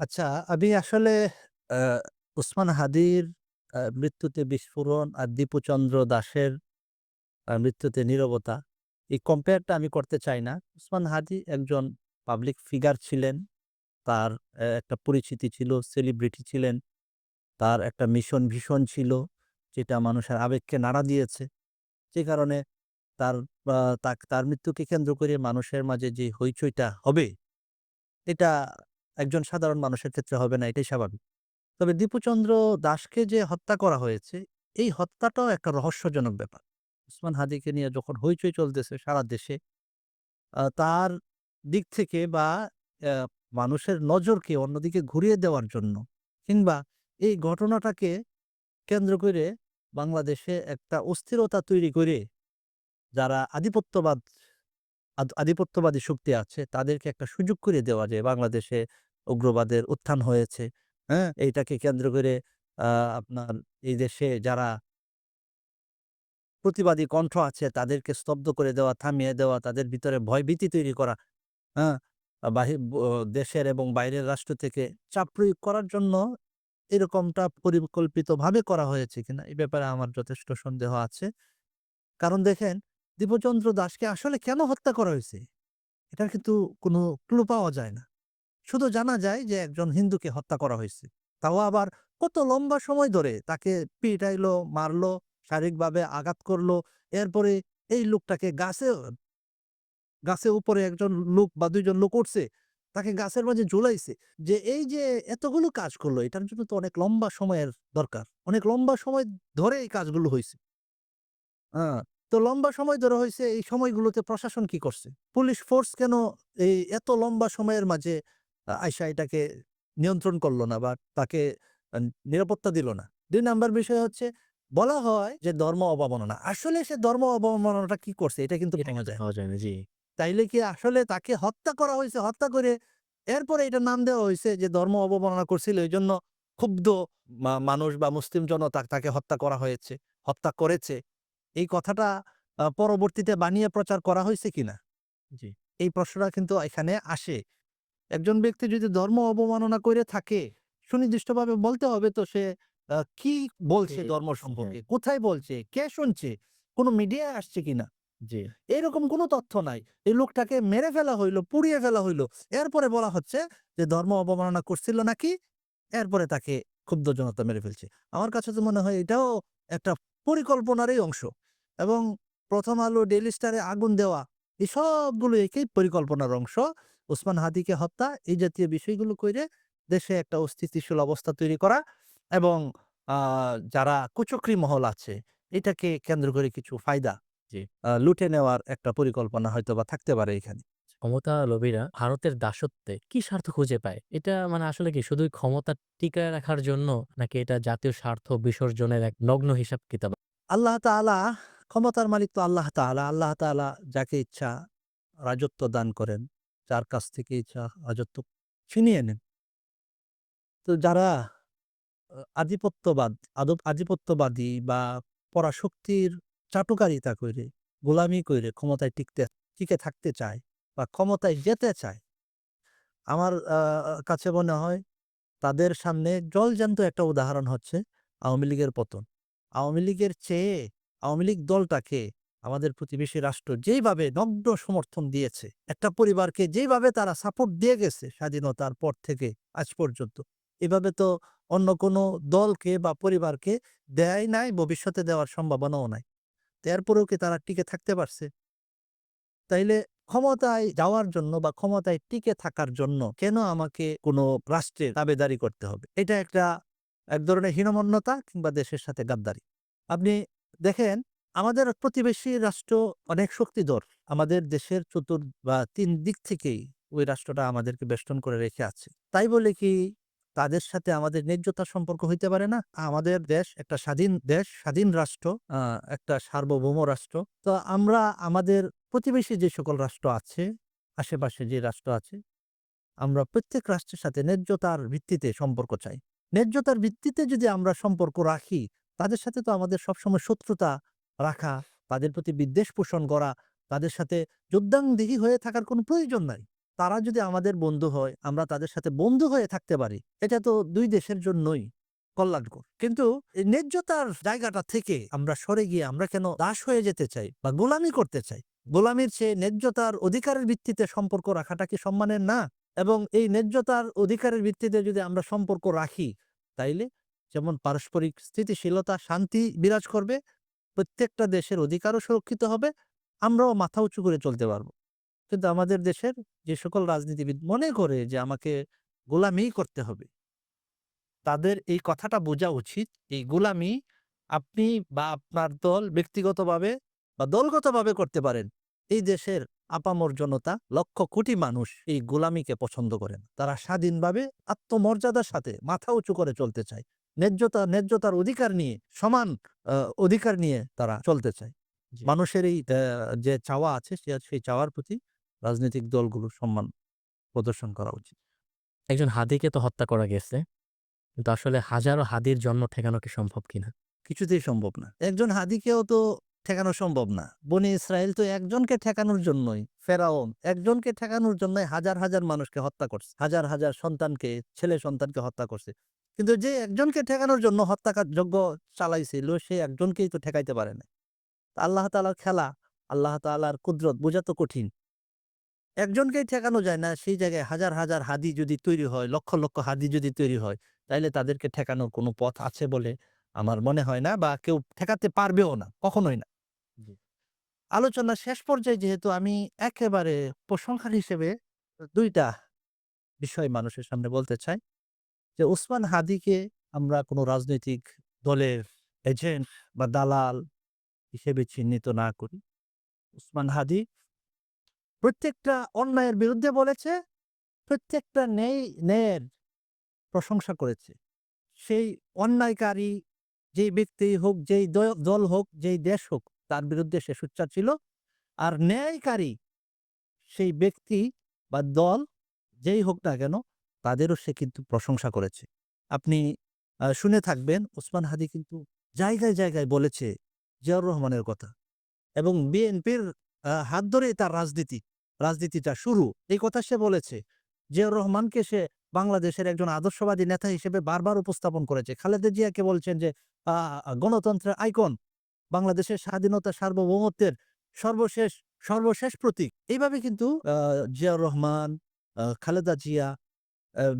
আচ্ছা, আমি আসলে আ ওসমান হাদির মৃত্যুতে বিস্ফোরণ আর দীপুচন্দ্র দাসের মৃত্যুতে নীরবতা, এই কম্পেয়ারটা আমি করতে চাই না। ওসমান হাদি একজন পাবলিক ফিগার ছিলেন। তার একটা পরিচিতি ছিল, সেলিব্রিটি ছিলেন। তার একটা মিশন ভীষণ ছিল, যেটা মানুষের আবেগকে নাড়া দিয়েছে। যে কারণে তার তার মৃত্যুকে কেন্দ্র করে মানুষের মাঝে যে হইচইটা হবে, এটা একজন সাধারণ মানুষের ক্ষেত্রে হবে না, এটাই স্বাভাবিক। তবে দীপুচন্দ্র দাসকে যে হত্যা করা হয়েছে, এই হত্যাটাও একটা রহস্যজনক ব্যাপার। ওসমান হাদিকে নিয়ে যখন হইচই চলতেছে সারা দেশে, তার দিক থেকে বা মানুষের নজরকে অন্যদিকে ঘুরিয়ে দেওয়ার জন্য কিংবা এই ঘটনাটাকে কেন্দ্র করে বাংলাদেশে একটা অস্থিরতা তৈরি করে যারা আধিপত্যবাদ আধিপত্যবাদী শক্তি আছে তাদেরকে একটা সুযোগ করে দেওয়া যে বাংলাদেশে উগ্রবাদের উত্থান হয়েছে, হ্যাঁ? এইটাকে কেন্দ্র করে আপনার এই দেশে যারা প্রতিবাদী কণ্ঠ আছে তাদেরকে স্তব্ধ করে দেওয়া, থামিয়ে দেওয়া, তাদের ভিতরে ভয়ভীতি তৈরি করা, হ্যাঁ? বাহির দেশের এবং বাইরের রাষ্ট্র থেকে চাপ প্রয়োগ করার জন্য এরকমটা পরিকল্পিতভাবে করা হয়েছে কিনা এই ব্যাপারে আমার যথেষ্ট সন্দেহ আছে। কারণ দেখেন দীপচন্দ্র দাসকে আসলে কেন হত্যা করা হয়েছে? এটার কিন্তু কোনো ক্লু পাওয়া যায় না। শুধু জানা যায় যে একজন হিন্দুকে হত্যা করা হয়েছে। তাও আবার কত লম্বা সময় ধরে তাকে পিটাইলো, মারলো, শারীরিকভাবে আঘাত করল। এরপরে এই লোকটাকে গাছে গাছের উপরে একজন লোক বা ২ জন লোক উঠছে। তাকে গাছের মাঝে ঝুলাইছে। যে এই যে এতগুলো কাজ করল এটার জন্য তো অনেক লম্বা সময়ের দরকার। অনেক লম্বা সময় ধরে এই কাজগুলো হয়েছে হ্যাঁ তো লম্বা সময় ধরে হয়েছে এই সময়গুলোতে প্রশাসন কি করছে? পুলিশ ফোর্স কেন এই এত লম্বা সময়ের মাঝে আ আইসা এটাকে নিয়ন্ত্রণ করল না বা তাকে নিরাপত্তা দিল না? দুই নাম্বার বিষয় হচ্ছে বলা হয় যে ধর্ম অবমাননা। আসলে সে ধর্ম অবমাননাটা কি করছে এটা কিন্তু পাওয়া যায়। জি। তাইলে কি আসলে তাকে হত্যা করা হইছে, হত্যা করে এরপরে এটা নাম দেওয়া হয়েছে যে ধর্ম অবমাননা করছিল এই জন্য ক্ষুব্ধ মানুষ বা মুসলিম জনতা তাকে হত্যা করা হয়েছে, হত্যা করেছে। এই কথাটা পরবর্তীতে বানিয়ে প্রচার করা হয়েছে কিনা? জি। এই প্রশ্নটা কিন্তু এখানে আসে। একজন ব্যক্তি যদি ধর্ম অবমাননা করে থাকে, সুনির্দিষ্টভাবে বলতে হবে তো সে কি বলছে ধর্ম হ্যাঁ, সম্পর্কে? কোথায় বলছে? কে শুনছে? কোন মিডিয়ায় আসছে কিনা? জি। এরকম কোনো তথ্য নাই। এই লোকটাকে মেরে ফেলা হইল, পুড়িয়ে ফেলা হইল। এরপরে বলা হচ্ছে যে ধর্ম অবমাননা করছিল নাকি, এরপরে তাকে ক্ষুব্ধ জনতা মেরে ফেলছে। আমার কাছে তো মনে হয় এটাও একটা পরিকল্পনারই অংশ এবং 'প্রথম আলো', 'ডেইলি স্টারে' আগুন দেওয়া এই সবগুলো একই পরিকল্পনার অংশ। ওসমান হাদিকে হত্যা এই জাতীয় বিষয়গুলো কইরে দেশে একটা অস্থিতিশীল অবস্থা তৈরি করা এবং যারা কুচক্রী মহল আছে এটাকে কেন্দ্র করে কিছু ফায়দা লুটে নেওয়ার একটা পরিকল্পনা হয়তোবা থাকতে পারে এখানে। ক্ষমতা লোভীরা ভারতের দাসত্বে কি স্বার্থ খুঁজে পায়? এটা মানে আসলে কি শুধু ক্ষমতা টিকায় রাখার জন্য নাকি এটা জাতীয় স্বার্থ বিসর্জনের এক নগ্ন হিসাব-কিতাব? আল্লাহ তাআলা ক্ষমতার মালিক তো আল্লাহ তাআলা। আল্লাহ তাআলা যাকে ইচ্ছা রাজত্ব দান করেন। যার কাছ থেকে ইচ্ছা রাজত্ব ছিনিয়ে নেন। তো যারা আধিপত্যবাদ আদপ আধিপত্যবাদী বা পরাশক্তির চাটুকারিতা কইরে, গোলামি কইরে ক্ষমতায় টিকতে টিকে থাকতে চায় বা ক্ষমতায় যেতে চায়, আমার কাছে মনে হয় তাদের সামনে জলজ্যান্ত একটা উদাহরণ হচ্ছে আওয়ামী লীগের পতন। আওয়ামী লীগের চেয়ে আওয়ামী লীগ দলটাকে আমাদের প্রতিবেশী রাষ্ট্র যেইভাবে নগ্ন সমর্থন দিয়েছে, একটা পরিবারকে যেইভাবে তারা সাপোর্ট দিয়ে গেছে স্বাধীনতার পর থেকে আজ পর্যন্ত, এভাবে তো অন্য কোনো দলকে বা পরিবারকে দেয় নাই, ভবিষ্যতে দেওয়ার সম্ভাবনাও নাই। তো এরপরেও কি তারা টিকে থাকতে পারছে? তাইলে ক্ষমতায় যাওয়ার জন্য বা ক্ষমতায় টিকে থাকার জন্য কেন আমাকে কোনো রাষ্ট্রের দাবেদারি করতে হবে? এটা একটা এক ধরনের হীনমন্যতা কিংবা দেশের সাথে গাদ্দারি। আপনি দেখেন আমাদের প্রতিবেশী রাষ্ট্র অনেক শক্তিধর। আমাদের দেশের চতুর বা তিন দিক থেকেই ওই রাষ্ট্রটা আমাদেরকে বেষ্টন করে রেখে আছে। তাই বলে কি তাদের সাথে আমাদের ন্যায্যতার সম্পর্ক হইতে পারে না? আমাদের দেশ একটা স্বাধীন দেশ, স্বাধীন রাষ্ট্র, একটা সার্বভৌম রাষ্ট্র। তো আমরা আমাদের প্রতিবেশী যে সকল রাষ্ট্র আছে, আশেপাশে যে রাষ্ট্র আছে, আমরা প্রত্যেক রাষ্ট্রের সাথে ন্যায্যতার ভিত্তিতে সম্পর্ক চাই। ন্যায্যতার ভিত্তিতে যদি আমরা সম্পর্ক রাখি, তাদের সাথে তো আমাদের সবসময় শত্রুতা রাখা, তাদের প্রতি বিদ্বেষ পোষণ করা, তাদের সাথে যুদ্ধাঙ্গদেহী হয়ে থাকার কোনো প্রয়োজন নাই। তারা যদি আমাদের বন্ধু হয় আমরা তাদের সাথে বন্ধু হয়ে থাকতে পারি। এটা তো দুই দেশের জন্যই কল্যাণকর। কিন্তু ন্যায্যতার জায়গাটা থেকে আমরা সরে গিয়ে আমরা কেন দাস হয়ে যেতে চাই বা গোলামি করতে চাই? গোলামির চেয়ে ন্যায্যতার অধিকারের ভিত্তিতে সম্পর্ক রাখাটা কি সম্মানের না? এবং এই ন্যায্যতার অধিকারের ভিত্তিতে যদি আমরা সম্পর্ক রাখি তাইলে যেমন পারস্পরিক স্থিতিশীলতা শান্তি বিরাজ করবে প্রত্যেকটা দেশের অধিকারও সুরক্ষিত হবে, আমরাও মাথা উঁচু করে চলতে পারব। কিন্তু আমাদের দেশের যে সকল রাজনীতিবিদ মনে করে যে আমাকে গোলামি করতে হবে, তাদের এই কথাটা বোঝা উচিত এই গোলামি আপনি বা আপনার দল ব্যক্তিগতভাবে বা দলগতভাবে করতে পারেন। এই দেশের আপামর জনতা লক্ষ কোটি মানুষ এই গোলামিকে পছন্দ করেন তারা স্বাধীনভাবে আত্মমর্যাদার সাথে মাথা উঁচু করে চলতে চায়। ন্যায্যতা ন্যায্যতার অধিকার নিয়ে সমান অধিকার নিয়ে তারা চলতে চায়। মানুষের এই যে চাওয়া আছে সে- সেই চাওয়ার প্রতি রাজনৈতিক দলগুলোর সম্মান প্রদর্শন করা উচিত। একজন হাদিকে তো হত্যা করা গেছে। কিন্তু আসলে হাজারো হাদির জন্ম ঠেকানো কি সম্ভব কিনা? কিছুতেই সম্ভব না। একজন হাদিকেও তো ঠেকানো সম্ভব না। বনি ইসরায়েল তো একজনকে ঠেকানোর জন্যই ফেরাউন একজনকে ঠেকানোর জন্যই হাজার হাজার মানুষকে হত্যা করছে। হাজার হাজার সন্তানকে ছেলে সন্তানকে হত্যা করছে। কিন্তু যে একজনকে ঠেকানোর জন্য হত্যাকার যজ্ঞ চালাইছিল সে একজনকেই তো ঠেকাইতে পারে না আল্লাহ তালার খেলা আল্লাহ তালার কুদরত বোঝা তো কঠিন। একজনকেই ঠেকানো যায় না সেই জায়গায় হাজার হাজার হাদি যদি তৈরি হয় লক্ষ লক্ষ হাদি যদি তৈরি হয় তাইলে তাদেরকে ঠেকানোর কোনো পথ আছে বলে আমার মনে হয় না বা কেউ ঠেকাতে পারবেও না কখনোই না। আলোচনা শেষ পর্যায়ে যেহেতু আমি একেবারে প্রশংসার হিসেবে দুইটা বিষয় মানুষের সামনে বলতে চাই যে ওসমান হাদিকে আমরা কোনো রাজনৈতিক দলের এজেন্ট বা দালাল হিসেবে চিহ্নিত না করি। ওসমান হাদি প্রত্যেকটা অন্যায়ের বিরুদ্ধে বলেছে, প্রত্যেকটা ন্যায়, ন্যায়ের প্রশংসা করেছে। সেই অন্যায়কারী যেই ব্যক্তি হোক, যেই দল হোক, যেই দেশ হোক, তার বিরুদ্ধে সে সোচ্চার ছিল। আর ন্যায়কারী সেই ব্যক্তি বা দল যেই হোক না কেন তাদেরও সে কিন্তু প্রশংসা করেছে। আপনি শুনে থাকবেন, ওসমান হাদি কিন্তু জায়গায় জায়গায় বলেছে জিয়াউর রহমানের কথা। এবং বিএনপির হাত ধরে তার রাজনীতি, রাজনীতিটা শুরু। এই কথা সে বলেছে। জিয়াউর রহমানকে সে বাংলাদেশের একজন আদর্শবাদী নেতা হিসেবে বারবার উপস্থাপন করেছে। খালেদা জিয়াকে বলছেন যে গণতন্ত্রের আইকন, বাংলাদেশের স্বাধীনতা সার্বভৌমত্বের সর্বশেষ সর্বশেষ প্রতীক। এইভাবে কিন্তু জিয়াউর রহমান খালেদা জিয়া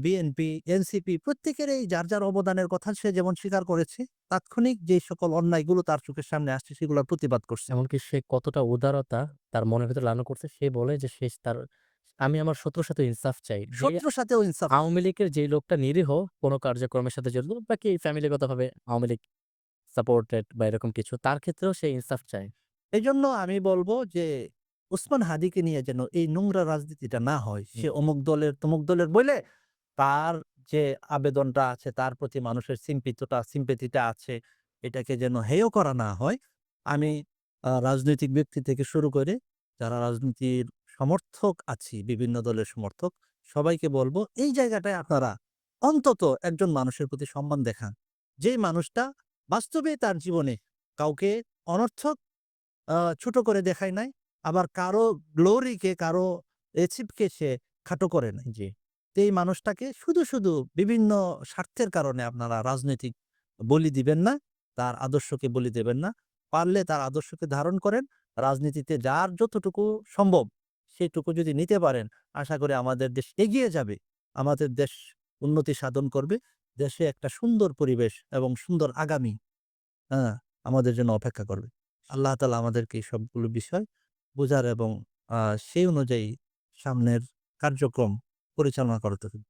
বিএনপি এনসিপি প্রত্যেকের এই যার যার অবদানের কথা সে যেমন স্বীকার করেছে তাৎক্ষণিক যে সকল অন্যায়গুলো তার চোখের সামনে আসছে সেগুলোর প্রতিবাদ করছে। এমনকি সে কতটা উদারতা তার মনের ভিতরে লালন করছে সে বলে যে সে তার আমি আমার শত্রুর সাথে ইনসাফ চাই। শত্রুর সাথেও ইনসাফ আওয়ামী লীগের যে লোকটা নিরীহ কোনো কার্যক্রমের সাথে জড়িত বাকি ফ্যামিলিগতভাবে আওয়ামী লীগ সাপোর্টেড বা এরকম কিছু তার ক্ষেত্রেও সে ইনসাফ চায়। এই জন্য আমি বলব যে উসমান হাদিকে নিয়ে যেন এই নোংরা রাজনীতিটা না হয়। সে অমুক দলের তমুক দলের বলে তার যে আবেদনটা আছে তার প্রতি মানুষের সিম্পিতটা সিম্পেথিটা আছে এটাকে যেন হেয় করা না হয় আমি রাজনৈতিক ব্যক্তি থেকে শুরু করে যারা রাজনীতির সমর্থক আছি বিভিন্ন দলের সমর্থক সবাইকে বলব এই জায়গাটায় আপনারা অন্তত একজন মানুষের প্রতি সম্মান দেখান। যে মানুষটা বাস্তবে তার জীবনে কাউকে অনর্থক আহ, ছোট করে দেখায় নাই আবার কারও গ্লোরিকে কারও এচিভকে সে খাটো করে নাই যে। এই মানুষটাকে শুধু শুধু বিভিন্ন স্বার্থের কারণে আপনারা রাজনৈতিক বলি দিবেন না, তার আদর্শকে বলি দেবেন না। পারলে তার আদর্শকে ধারণ করেন, রাজনীতিতে যার যতটুকু সম্ভব সেটুকু যদি নিতে পারেন, আশা করে আমাদের দেশ এগিয়ে যাবে, আমাদের দেশ উন্নতি সাধন করবে, দেশে একটা সুন্দর পরিবেশ এবং সুন্দর আগামী হ্যাঁ আমাদের জন্য অপেক্ষা করবে। আল্লাহ তালা আমাদেরকে এই সবগুলো বিষয় বোঝার এবং সেই অনুযায়ী সামনের কার্যক্রম পরিচালনা করতে হবে।